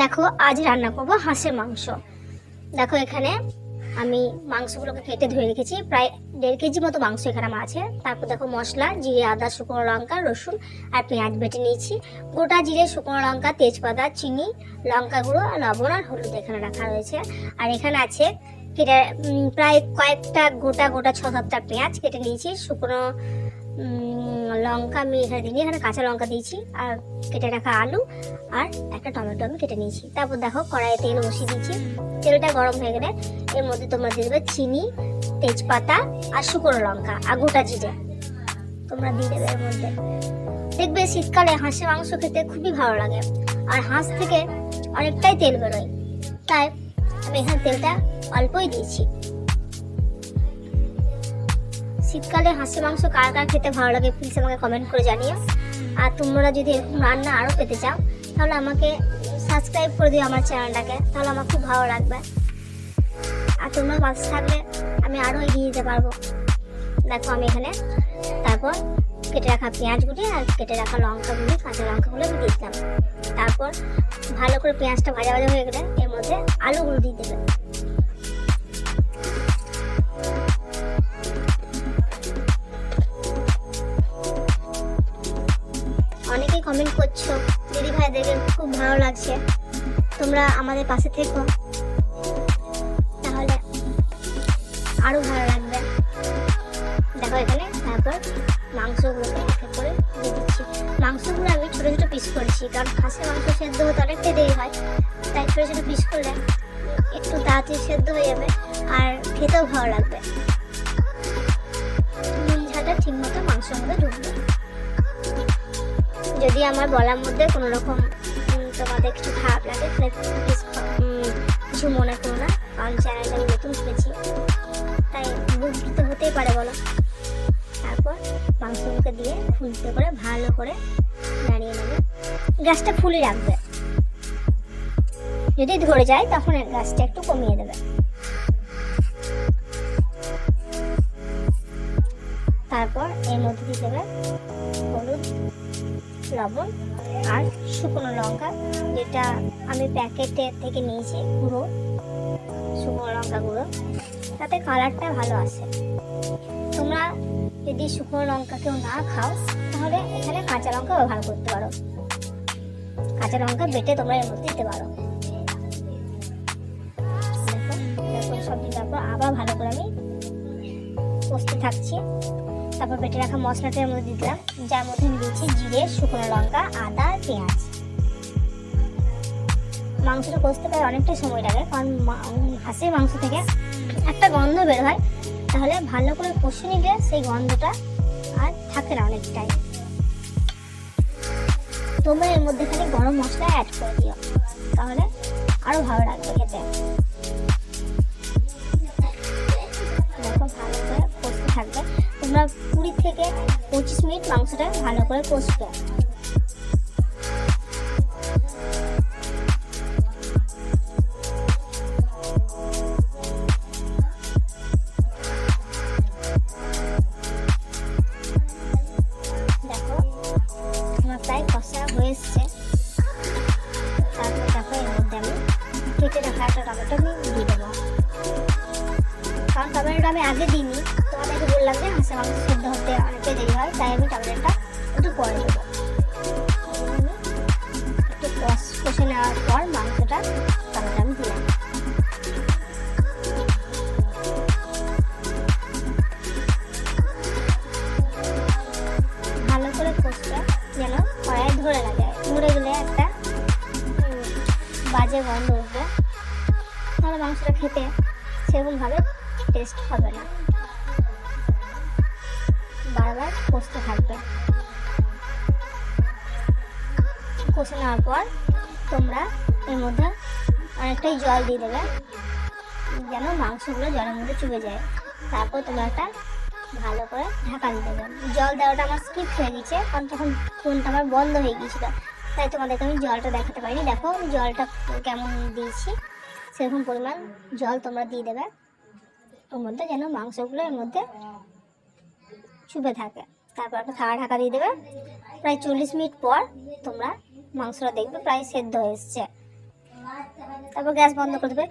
দেখো, আজ রান্না করব হাঁসের মাংস। দেখো এখানে আমি মাংসগুলোকে কেটে ধুয়ে রেখেছি। প্রায় দেড় কেজি মতো মাংস এখানে আমার আছে। তারপর দেখো মশলা, জিরে, আদা, শুকনো লঙ্কা, রসুন আর পেঁয়াজ বেটে নিয়েছি। গোটা জিরে, শুকনো লঙ্কা, তেজপাতা, চিনি, লঙ্কা গুঁড়ো আর লবণ আর হলুদ এখানে রাখা রয়েছে। আর এখানে আছে কেটে প্রায় কয়েকটা গোটা গোটা ছ সাতটা পেঁয়াজ কেটে নিয়েছি। শুকনো লঙ্কা, আমি এখানে দিইনি, এখানে কাঁচা লঙ্কা দিয়েছি, আর কেটে রাখা আলু, আর একটা টমেটো আমি কেটে নিয়েছি। তারপর দেখো, কড়াইয়ে তেল বসিয়ে দিয়েছি। তেলটা গরম হয়ে গেলে এর মধ্যে তোমরা দিয়ে দেবে চিনি, তেজপাতা, আর শুকনো লঙ্কা, আর গোটা জিরে। তোমরা দিয়ে দেবে এর মধ্যে। দেখবে শীতকালে হাঁসের মাংস খেতে খুবই ভালো লাগে, আর হাঁস থেকে অনেকটাই তেল বেরোয়। তাই আমি এখানে তেলটা অল্পই দিয়েছি। শীতকালে হাঁসের মাংস কার কার খেতে ভালো লাগে প্লিজ আমাকে কমেন্ট করে জানিও। আর তোমরা যদি এরকম রান্না আরও পেতে চাও, তাহলে আমাকে সাবস্ক্রাইব করে দিও আমার চ্যানেলটাকে তাহলে আমার খুব ভালো লাগবে। আর তোমরা পাশে থাকলে আমি আরও এগিয়ে যেতে পারব। দেখো আমি এখানে, তারপর কেটে রাখা পেঁয়াজগুলি আর কেটে রাখা লঙ্কাগুলি, কাঁচা লঙ্কাগুলো আমি দিয়ে দিলাম। তারপর ভালো করে পেঁয়াজটা ভাজা ভাজা হয়ে গেলে এর মধ্যে আলুগুলো দিয়ে দেবে। কমেন্ট করছ। দিদি ভাই দেখে খুব ভালো লাগছে। তোমরা আমাদের পাশে থেকো। তাহলে আরও ভালো লাগবে। দেখো এখানে, তারপর মাংসগুলোকে এক করে দিচ্ছি। মাংসগুলো আমি ছোটো ছোটো পিস করেছি, কারণ খাসির মাংস সেদ্ধ হতে অনেকটাই দেরি হয়। তাই ছোটো ছোটো পিস করলে একটু তাড়াতাড়ি সেদ্ধ হয়ে যাবে, আর খেতেও ভালো লাগবে। যদি আমার বলার মধ্যে কোনো রকম তোমাদের কিছু খারাপ লাগে কিছু মনে করো না, কারণ চ্যানেলটা আমি নতুন খুলেছি তাই ভুল তো হতেই পারে বলো। তারপর মাংসগুলোকে দিয়ে খুলতে করে ভালো করে নাড়িয়ে নেবে। গ্যাসটা ফুলে রাখবে। যদি ধরে যায়, তখন গ্যাসটা একটু কমিয়ে দেবে। তারপর এর মধ্যে দিয়ে দেবে হলুদ লবণ আর শুকনো লঙ্কা, যেটা আমি প্যাকেটে থেকে নিয়েছি গুঁড়ো, শুকনো লঙ্কা গুঁড়ো। তাতে কালারটা ভালো আসে। তোমরা যদি শুকনো লঙ্কা কেউ না খাও, তাহলে এখানে কাঁচা লঙ্কা ব্যবহার করতে পারো। কাঁচা লঙ্কা বেটে তোমরা এর মধ্যে দিতে পারো। দেখো, এরকম সব দেওয়ার পর আবার ভালো করে আমি কষতে থাকছি। তারপর বেটে রাখা মশলাটা এর মধ্যে দিলাম, যার মধ্যে দিয়েছি জিরে, শুকনো লঙ্কা, আদা, পেঁয়াজ। মাংসটা কষতে প্রায় অনেকটাই সময় লাগে, কারণ হাঁসের মাংস থেকে একটা গন্ধ বের হয়, তাহলে ভালো করে কষে নিলে সেই গন্ধটা আর থাকে না অনেকটাই। তোমরা এর মধ্যে খালি গরম মশলা অ্যাড করে দিও, তাহলে আরও ভালো লাগবে খেতে। ভালো করে কষতে থাকবে। তোমরা কুড়ি থেকে পঁচিশ মিনিট মাংসটা ভালো করে কষবে আমার একটা টমেটো আমি দিয়ে দেবো। কারণ টমেটোটা আমি আগে দিইনি। দেরি হয়, তাই আমি টমেটোটা একটু পরে দেবো একটু কষ নেওয়ার পর মাংসটা টমেটো আমি দিলাম। ভালো করে কষতে যেন কড়াইয়ে ধরে যায়। ধরে গেলে একটা বাজে গন্ধ উঠবে। তাহলে মাংসটা খেতে সেরকমভাবে টেস্ট হবে না। কষতে থাকবে। কষে নেওয়ার পর তোমরা এর মধ্যে অনেকটাই জল দিয়ে দেবে, যেন মাংসগুলো জলের মধ্যে চুবে যায়। তারপর তোমরা একটা ভালো করে ঢাকা দিয়ে দেবে। জল দেওয়াটা আমার স্কিপ হয়ে গেছে, কারণ তখন ফোনটা আমার বন্ধ হয়ে গিয়েছিল। তাই তোমাদেরকে আমি জলটা দেখাতে পারিনি। দেখো জলটা কেমন দিয়েছি, সেরকম পরিমাণ জল তোমরা দিয়ে দেবে। ওর মধ্যে যেন মাংসগুলো এর মধ্যে চুপে থাকে। তারপর একটা থালা ঢাকা দিয়ে দেবে। প্রায় চল্লিশ মিনিট পর তোমরা মাংসটা দেখবে, প্রায় সেদ্ধ হয়ে এসছে। তারপর গ্যাস বন্ধ করে দেবে।